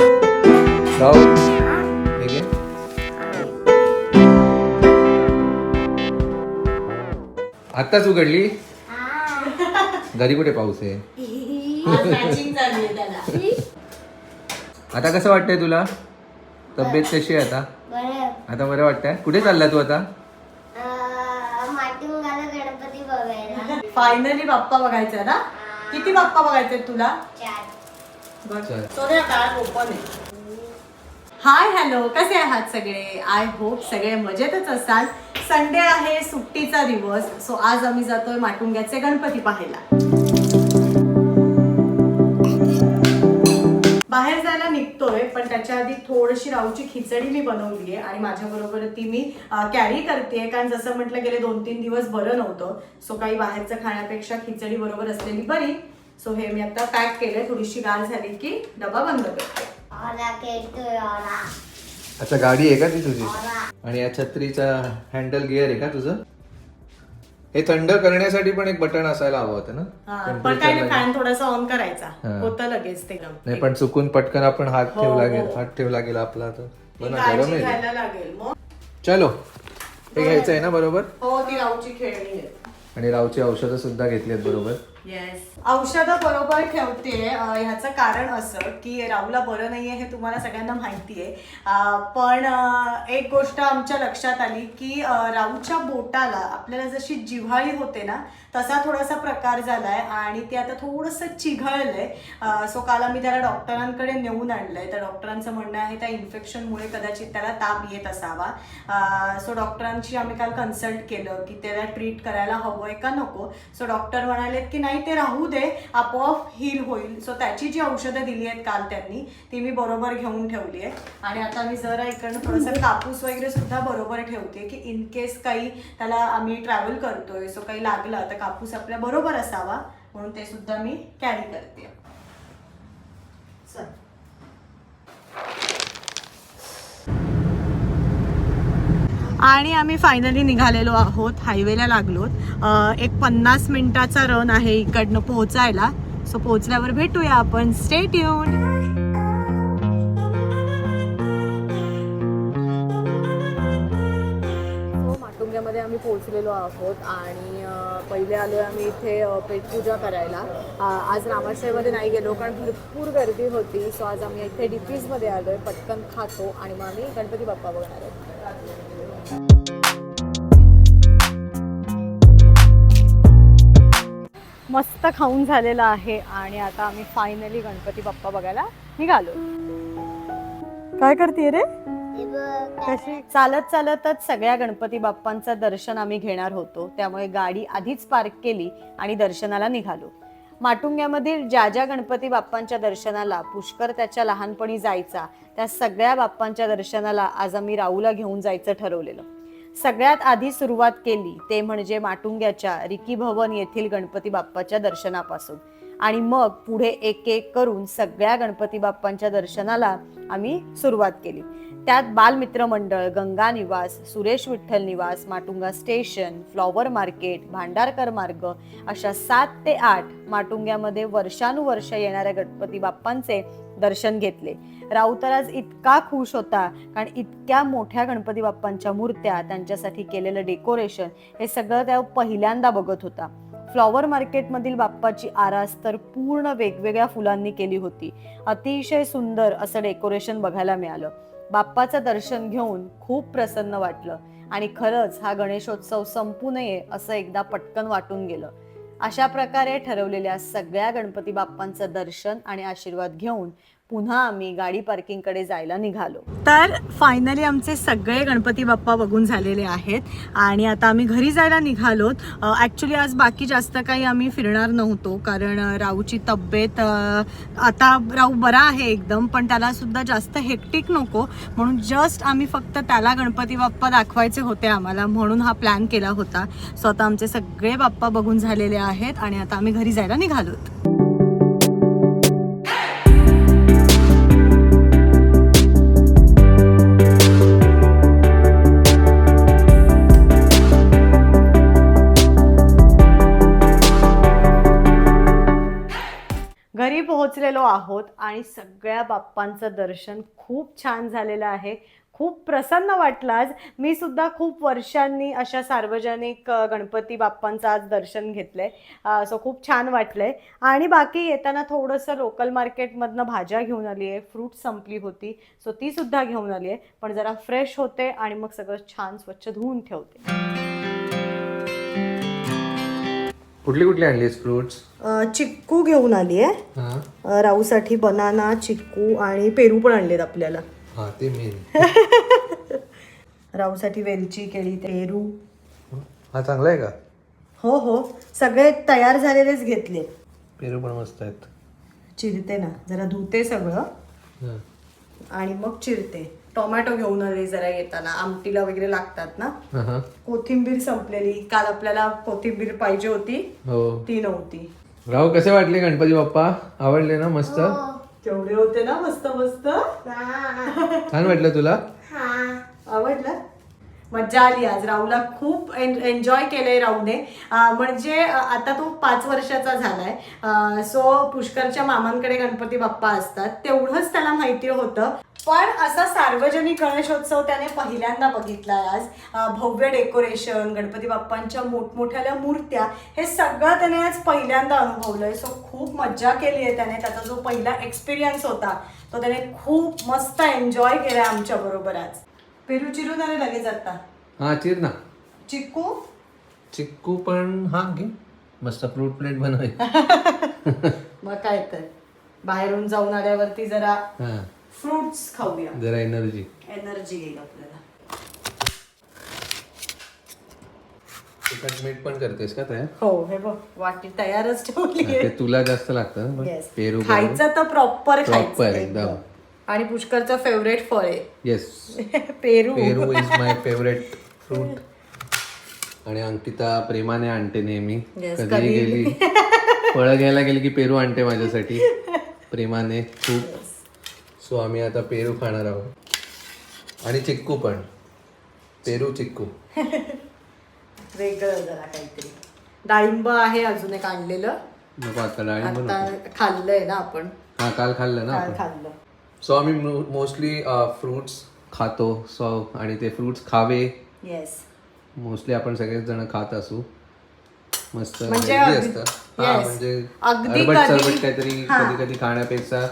राहू हे। आत्ताच उघडली? घरी कुठे पाऊस आहे? आता कसं वाटतंय तुला? तब्येत कशी आहे आता? आता बरं वाटतंय? कुठे चालला तू आता? फायनली बाप्पा बघायचा ना? किती बाप्पा बघायचे तुला? सोन्या काय ओपन आहे? Hi hello. कसे आहात सगळे? आय होप सगळे मजेतच असाल. संडे आहे सुट्टीचा दिवस. सो आज आम्ही जातोय माटुंग्याचे गणपती पाहायला. बाहेर जायला निघतोय पण त्याच्या आधी थोडीशी राऊची खिचडी मी बनवली आहे आणि माझ्या बरोबर ती मी कॅरी करते कारण जसं म्हटलं गेले दोन तीन दिवस बरं नव्हतं. सो काही बाहेरचं खाण्यापेक्षा खिचडी बरोबर असलेली बरी. सो हे मी आता पॅक केलंय. थोडीशी गार झाली की डबा बंद करते. अच्छा गाडी आहे का ती तुझी? आणि या छत्रीचा हँडल गिअर आहे का तुझं? हे थंड करण्यासाठी पण एक बटन असायला हवं होतं ना? हा, पण काय फॅन थोडासा ऑन करायचा. होतं लगेच ते नाही पण चुकून पटकन आपण हात हो, ठेवला हो. गेला हात ठेवला गेला आपला तर. ना, गरम काळजी आहे घ्यायला लागेल मग. चलो हे घ्यायचं आहे ना बरोबर? हो ती राऊची खेळणी आहे. आणि रावची औषधं सुद्धा घेतली आहेत बरोबर? येस औषधं बरोबर ठेवते ह्याचं कारण असं की राहूला बरं नाहीये हे तुम्हाला सगळ्यांना माहिती आहे पण एक गोष्ट आमच्या लक्षात आली की राहूच्या बोटाला आपल्याला जशी जिव्हाळी होते ना तसा थोडासा प्रकार झालाय आणि ते आता थोडंसं चिघळलंय. सो काल आम्ही त्याला डॉक्टरांकडे नेऊन आणलंय. तर डॉक्टरांचं म्हणणं आहे त्या इन्फेक्शनमुळे कदाचित त्याला ताप येत असावा. सो डॉक्टरांची आम्ही काल कन्सल्ट केलं की त्याला ट्रीट करायला हवं आहे का नको. सो डॉक्टर म्हणालेत की नाही ते राहू दे आपोआप हील होईल. सो त्याची जी औषधं दिली आहेत काल त्यांनी ती मी बरोबर घेऊन ठेवली आहे. आणि आता मी जरा इकडनं थोडंसं कापूस वगैरे सुद्धा बरोबर ठेवते की इन केस काही त्याला आम्ही ट्रॅव्हल करतोय सो काही लागलं तर कापूस आपल्या बरोबर असावा म्हणून ते सुद्धा मी कॅरी करते. चल आणि आम्ही फायनली निघालेलो आहोत हायवेला लागलोत. एक पन्नास मिनिटाचा रन आहे इकडनं पोहोचायला. सो पोहोचल्यावर भेटूया आपण. स्टेट येऊन माटुंग्यामध्ये आम्ही पोहोचलेलो आहोत आणि पहिले आलो आम्ही इथे पेटपूजा करायला. आज रामाशयमध्ये नाही गेलो कारण भरपूर गर्दी होती. सो आज आम्ही इथे डिपीजमध्ये आलो आहे पटकन खातो आणि मग आम्ही गणपती बाप्पा बघणार आहोत. मस्त खाऊन झालेला आहे आणि आता आम्ही फायनली गणपती बाप्पा बघायला निघालो. काय करते रे? कशी? चालत चालतच सगळ्या गणपती बाप्पांचं दर्शन आम्ही घेणार होतो. त्यामुळे गाडी आधीच पार्क केली आणि दर्शनाला निघालो. माटुंग्यामधील ज्या ज्या गणपती बाप्पांच्या दर्शनाला पुष्कर त्याच्या लहानपणी जायचा त्या सगळ्या बाप्पांच्या दर्शनाला आज आम्ही राहूला घेऊन जायचं ठरवलेलं. सगळ्यात आधी सुरुवात केली ते म्हणजे माटुंग्याच्या रिकी भवन येथील गणपती बाप्पाच्या दर्शनापासून. आणि मग पुढे एक एक करून सगळ्या गणपती बाप्पांच्या दर्शनाला आम्ही सुरुवात केली. त्यात बालमित्र मंडळ गंगा निवास सुरेश विठ्ठल निवास Matunga station flower market Bhandarkar मार्ग अशा सात ते आठ माटुंग्यामध्ये वर्षानुवर्ष येणाऱ्या गणपती बाप्पांचे दर्शन घेतले. राऊतराज इतका खुश होता कारण इतक्या मोठ्या गणपती बाप्पांच्या मूर्त्या त्यांच्यासाठी केलेलं डेकोरेशन हे सगळं त्या पहिल्यांदा बघत होता. फ्लॉवर मार्केटमधील बाप्पाची आरास तर पूर्ण वेगवेगळ्या फुलांनी केली होती. अतिशय सुंदर असं डेकोरेशन बघायला मिळालं. बाप्पाचं दर्शन घेऊन खूप प्रसन्न वाटलं. आणि खरंच हा गणेशोत्सव संपू नये असं एकदा पटकन वाटून गेलं. अशा प्रकारे ठरवलेल्या सगळ्या गणपती बाप्पांचं दर्शन आणि आशीर्वाद घेऊन पुन्हा आम्ही गाडी पार्किंगकडे जायला निघालो. तर फायनली आमचे सगळे गणपती बाप्पा बघून झालेले आहेत आणि आता आम्ही घरी जायला निघालोत. ॲक्च्युली आज बाकी जास्त काही आम्ही फिरणार नव्हतो कारण राऊची राहूची तब्येत आता राहू बरा आहे एकदम पण त्याला सुद्धा जास्त हेक्टिक नको. म्हणून जस्ट आम्ही फक्त त्याला गणपती बाप्पा दाखवायचे होते आम्हाला म्हणून हा प्लॅन केला होता. सो आता आमचे सगळे बाप्पा बघून झालेले आहेत आणि आता आम्ही घरी जायला निघालोत. पोहोचलेलो आहोत आणि सगळ्या बाप्पांचं दर्शन खूप छान झालेलं आहे. खूप प्रसन्न वाटलं आज. मी सुद्धा खूप वर्षांनी अशा सार्वजनिक गणपती बाप्पांचं आज दर्शन घेतलंय. सो खूप छान वाटलंय. आणि बाकी येताना थोडंसं लोकल मार्केटमधनं भाज्या घेऊन आली आहे फ्रूट संपली होती. सो ती सुद्धा घेऊन आली आहे पण जरा फ्रेश होते आणि मग सगळं छान स्वच्छ धुवून ठेवते. कुठली कुठली आणलीस फ्रुट्स? चिक्कू घेऊन आली आहे. राऊसाठी बनाना चिक्कू आणि पेरू पण आणलेत आपल्याला. हा ते मेन राऊसाठी वेलची केळी पेरू. हा चांगला आहे का? हो हो. सगळे तयार झालेलेच घेतले. पेरू पण मस्त आहेत. चिरते ना. जरा धुते सगळं. आणि मग चिरते. टोमॅटो घेऊन आले जरा येताना आमटीला वगैरे लागतात ना. हा, हा. कोथिंबीर संपलेली. काल आपल्याला कोथिंबीर पाहिजे होती हो. ती नव्हती. राहू कसे वाटले गणपती बाप्पा? आवडले ना मस्त? केवढे होते ना मस्त मस्त. हा छान वाटलं तुला? हा. आवडलं? मज्जा आली आज. राहूला खूप एन्जॉय केलंय राहूने अं, म्हणजे अं, आता तो पाच वर्षाचा झालाय. सो पुष्करच्या मामांकडे गणपती बाप्पा असतात. तेवढंच त्याला माहिती होतं. पण असा सार्वजनिक गणेशोत्सव त्याने पहिल्यांदा बघितलाय आज. भव्य डेकोरेशन गणपती बाप्पांच्या मोठमोठ्या मूर्त्या हे सगळं त्याने आज पहिल्यांदा अनुभवलंय. सो खूप मज्जा केली आहे त्याने. त्याचा जो पहिला एक्सपिरियन्स होता तो त्याने खूप मस्त एन्जॉय केलाय आमच्या बरोबर आज. पेरू चिरून आले लगेच आता. हा चिर ना. चिक्कू? चिक्कू पण हा घे. मस्त फ्रूट प्लेट बनवाय. मग काय तर. बाहेरून जाऊन आल्यावरती जरा हा. फ्रुट्स खाऊया. जरा एनर्जी एनर्जी येईल आपल्याला. तिखट मीठ पण करतेस का तयार? हो हे बघ वाटी तयारच ठेवली ते तुला जास्त लागतं Yes. पेरू खायचं तर प्रॉपर Proper खायचं एकदम. आणि पुष्करचं फेवरेट फळ आहे. Yes Peru. Peru is my favourite fruit आणि अंकिता प्रेमाने आणते नेहमी. Yes, कधी- गेली. फळं घ्यायला गेली की पेरू आणते माझ्यासाठी. प्रेमाने खूप. सो आम्ही आता पेरू खाणार आहोत. आणि चिक्कू पण. पेरू चिक्कू. वेगळं जरा काहीतरी. डाळिंब आहे अजून एक आणलेलं. नको आता डाळिंब नको. खाल्लंय ना आपण. हा काल खाल्लं ना काल आपण? खाल्लं. सो आम्ही मोस्टली फ्रुट्स खातो. सो आणि ते फ्रुट्स खावे. येस मोस्टली आपण सगळेच जण खात असू. मस्त म्हणजे अगदी- असतं. हा yes. म्हणजे अगदी अरबट कधी- सरबट काहीतरी कधी कधी खाण्यापेक्षा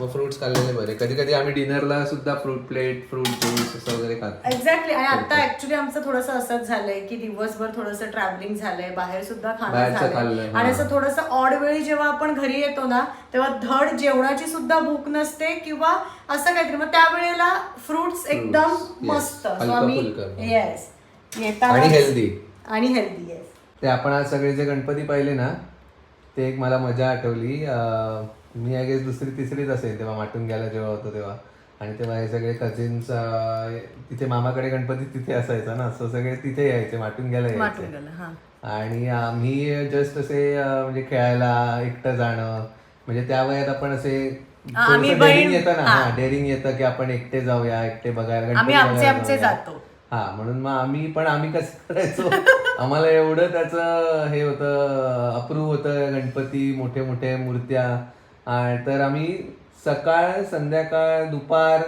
मग फ्रुट्स खाल्लेले बरे. कधी कधी आम्ही डिनरला सुद्धा फ्रूट प्लेट फ्रूट ज्यूस असं वगैरे खातो. एक्झॅक्टली आणि आता ऍक्च्युली आमचं थोडंसं असंच झालंय की दिवसभर थोडंसं ट्रॅव्हलिंग झालंय बाहेर सुद्धा खाणं बाहेरचं झालंय. खाल्लंय, आणि. असं थोडंसं ऑड वेळी जेव्हा आपण घरी येतो ना तेव्हा धड जेवणाची सुद्धा भूक नसते किंवा असं काहीतरी. मग त्यावेळेला फ्रुट्स एकदम yes. मस्त. So हलकं आम्ही फुलकं. येस आणि हेल्दी आणि हेल्दी येस ते आपण आज सगळे जे गणपती पाहिले ना ते एक मला मजा आठवली. अं, मी आय गेस दुसरी तिसरीच असेल तेव्हा माटून गेला जेव्हा होतो तेव्हा. आणि तेव्हा हे सगळे कझिन्स तिथे मामाकडे गणपती तिथे असायचा ना सो सगळे तिथे यायचे माटून गेला वाटून यायचे हा. आणि आम्ही जस्ट असे म्हणजे खेळायला एकटं जाणं म्हणजे त्या वयात आपण असे डेअरिंग येतं ना हा. डेअरिंग येतं की आपण एकटे जाऊया एकटे बघायला हा म्हणून मग आम्ही पण आम्ही कसं करायचो? आम्हाला एवढं त्याचं हे होतं अप्रूव होतं गणपती मोठे मोठे मूर्त्या तर आम्ही सकाळ संध्याकाळ दुपार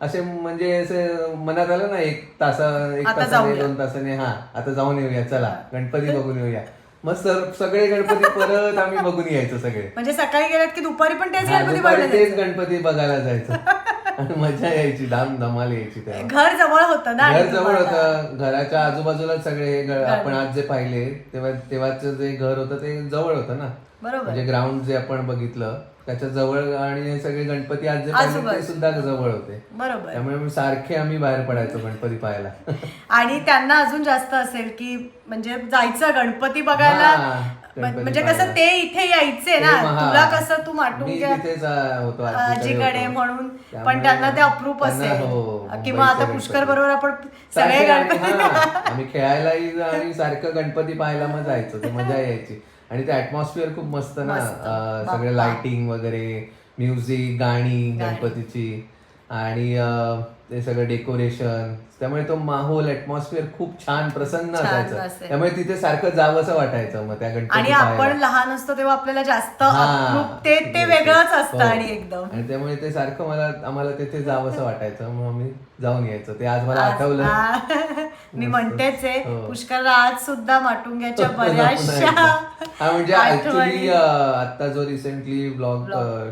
असे म्हणजे असे मनात आलं ना एक तासा एक तासाने. दोन तासाने हा आता जाऊन येऊया चला गणपती बघून येऊया. मग सर सगळे गणपती परत आम्ही बघून यायचो सगळे. म्हणजे सकाळी गेलात की दुपारी पण तेच गणपती तेच. गणपती बघायला जायचं. आणि मजा यायची धाम धमाल यायची तेव्हा. घर जवळ होतं ना घर जवळ. होतं. घराच्या आजूबाजूला सगळे आपण आज जे पाहिले तेव्हा तेव्हाच जे घर होतं ते जवळ होतं ना. बरोबर. म्हणजे ग्राउंड जे आपण बघितलं त्याच्याजवळ आणि हे सगळे गणपती आज जे पाहिले ते सुद्धा जवळ होते. बरोबर. त्यामुळे सारखे आम्ही बाहेर पडायचो गणपती पाहायला. आणि त्यांना अजून जास्त असेल की म्हणजे जायचं गणपती बघायला. हा, गणपती म्हणजे पाहायला. कसं ते इथे यायचे ना. ते हा. तुला कसं तू माटून मी तिथेच होतो आजीकडे आजीकडे होतो. म्हणून. पण त्यांना ते अप्रूप त्यांना, असेल. हो, किंवा आता मुंबईचे पुष्कर गणपती. बरोबर आपण सगळे सारखे आम्ही- गणपती हा, आम्ही खेळायलाही आणि सारखं गणपती पाहायला मग जायचो ते मजा यायची. आणि ते ऍटमॉस्फिअर खूप मस्त ना मस्त. सगळे लाइटिंग वगैरे म्युझिक गाणी. गणपतीची. आणि अं, ते सगळं डेकोरेशन त्यामुळे तो माहोल ऍटमॉस्फिअर खूप छान प्रसन्न असायचं. त्यामुळे तिथे सारखं जावंसं वाटायचं मग त्या आणि. आपण लहान असतो तेव्हा आपल्याला जास्त हा. ते ते वेगळंच yes. असतं हो. आणि एकदम आणि त्यामुळे ते सारखं मला आम्हाला तिथे जावंसं वाटायचं मग आम्ही जाऊन यायचं ते आज मला आठवलं हा. मी म्हणतेच आहे हो. पुष्कर आज सुद्धा माटुंग्याच्या बऱ्याचशा हा म्हणजे. ऍक्च्युली आता जो रिसेंटली ब्लॉग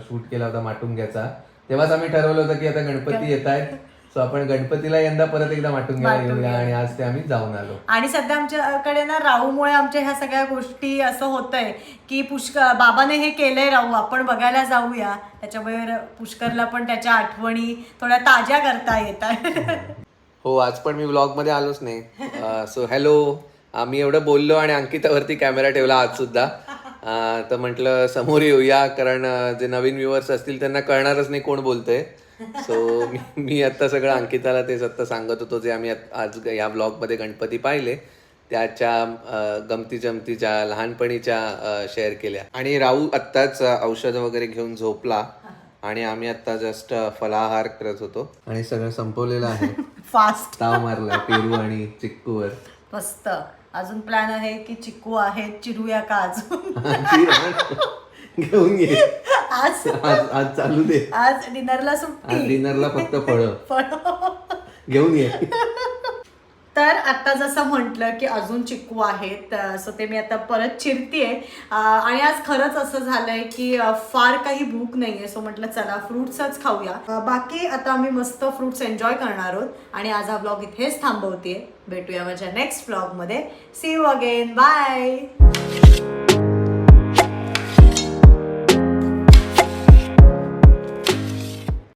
शूट केला होता माटुंग्याचा तेव्हाच आम्ही ठरवलं होतं की आता गणपती येत आहेत सो आपण गणपतीला यंदा परत एकदा माटुंग्याला येऊया आणि आज ते आम्ही जाऊन आलो. आणि सध्या आमच्याकडे ना राहूमुळे आमच्या ह्या सगळ्या गोष्टी असं होतंय की पुष्कर बाबाने हे केलंय राहू आपण बघायला जाऊया. त्याच्यामुळे पुष्करला पण त्याच्या आठवणी थोड्या ताज्या करता येतात. हो आज पण मी ब्लॉगमध्ये आलोच नाही. सो हॅलो आम्ही एवढं बोललो आणि अंकितावरती कॅमेरा ठेवला आज सुद्धा. तर म्हटलं समोर येऊया कारण जे नवीन व्ह्युअर्स असतील त्यांना कळणारच नाही कोण बोलतंय. सो मी मी आता सगळं अंकिताला तेच आता सांगत होतो जे आम्ही आज या ब्लॉगमध्ये गणपती पाहिले त्याच्या गमती जमतीच्या लहानपणीच्या शेअर केल्या. आणि राहू आत्ताच औषधं वगैरे घेऊन झोपला आणि आम्ही आता जस्ट फलाहार करत होतो. आणि सगळं संपवलेलं आहे. फास्ट ताव मारलाय पेरू आणि चिक्कूवर. मस्त. अजून प्लॅन आहे की चिकू आहेत चिरूया का अजून? घेऊन ये आज? आज आज चालू दे. आज डिनरला आज सुट्टी डिनरला फक्त फळ. पण घेऊन ये तर आता जसं म्हटलं की अजून चिकू आहेत सो ते मी आता परत चिरतीये. अं, आणि आज खरंच असं झालंय की अं, फार काही भूक नाहीये सो म्हटलं चला फ्रुट्सच खाऊया. अं, बाकी आता आम्ही मस्त फ्रुट्स एन्जॉय करणार आहोत. आणि आज हा ब्लॉग इथेच थांबवते भेटूया माझ्या नेक्स्ट ब्लॉगमध्ये सी यू अगेन बाय